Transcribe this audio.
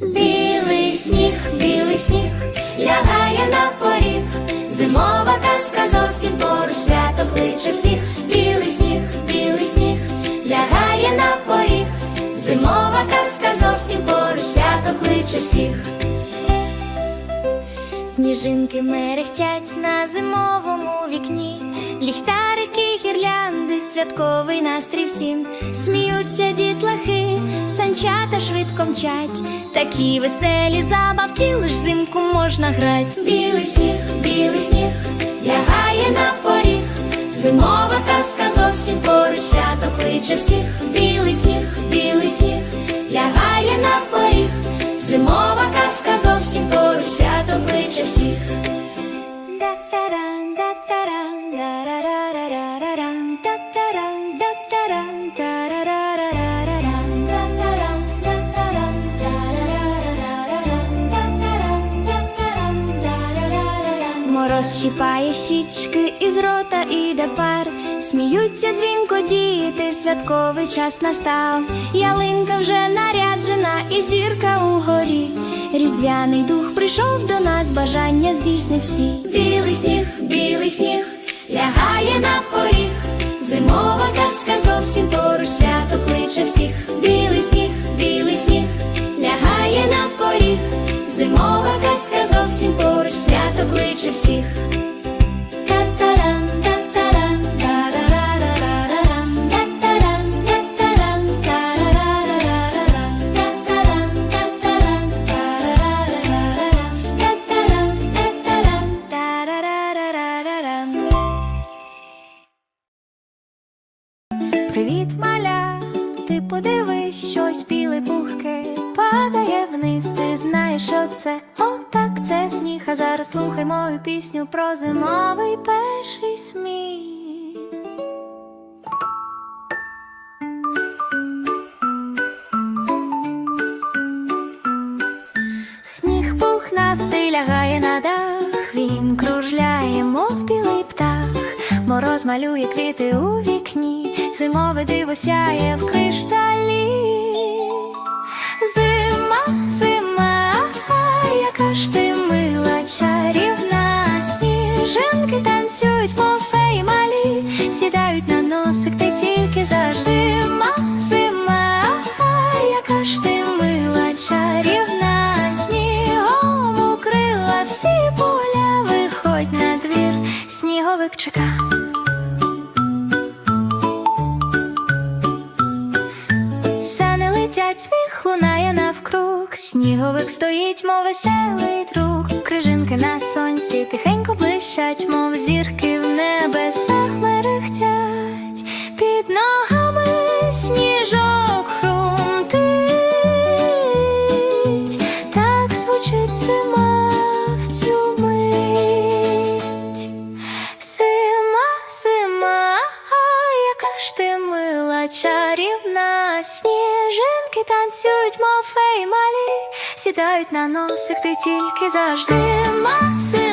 Білий сніг, білий сніг, лягає на поріг. Зимова казка зовсім поруч свято кличе всіх. Білий сніг, білий сніг, лягає на поріг. Зимова казка зовсім поруч свято кличе всіх. Сніжинки мерехтять на зимовому вікні, гірлянди, святковий настрій всім, сміються дітлахи, санчата швидко мчать, такі веселі забавки, лиш зимку можна грать. Білий сніг, білий сніг, лягає на поріг, зимова казка зовсім поруч, свято кличе всіх. Білий сніг, білий сніг, лягає на поріг. Зимова казка зовсім поруч свято кличе всіх. Та-ра-ра-ра-рам. Щіпає щічки із рота іде пар, сміються дзвінко діти, святковий час настав. Ялинка вже наряджена, і зірка угорі. Різдвяний дух прийшов до нас, бажання здійснив всі. Білий сніг, білий сніг, лягає на поріг. Зимова казка зовсім поруч свято кличе всіх. Білий сніг, білий сніг, лягає на поріг. Зимова зовсім поруч свято кличе всіх. Привіт, маля, ти подивись, щось біле пухке падає вниз. Ти знаєш, що це? Так, це сніг. А зараз слухай мою пісню про зимовий перший сміх. Сніг пухнастий лягає на дах, він кружляє, мов білий птах, мороз малює квіти у вікні, зимове диво сяє в кришталі. Сідають на носик, ти тільки завжди зима, яка ж ти мила чарівна, снігом укрила всі поля, виходь на двір, сніговик чека. Сніговик стоїть, мов веселий друг. Крижинки на сонці тихенько блищать, мов зірки в небесах мерехтять, під ногами сніжок хрумтить, так звучить зима в цю мить. Зима, зима, яка ж ти мила чарівна, сніжинки танцюють, мов феї малі, сідають на носик, ти тільки завжди зима.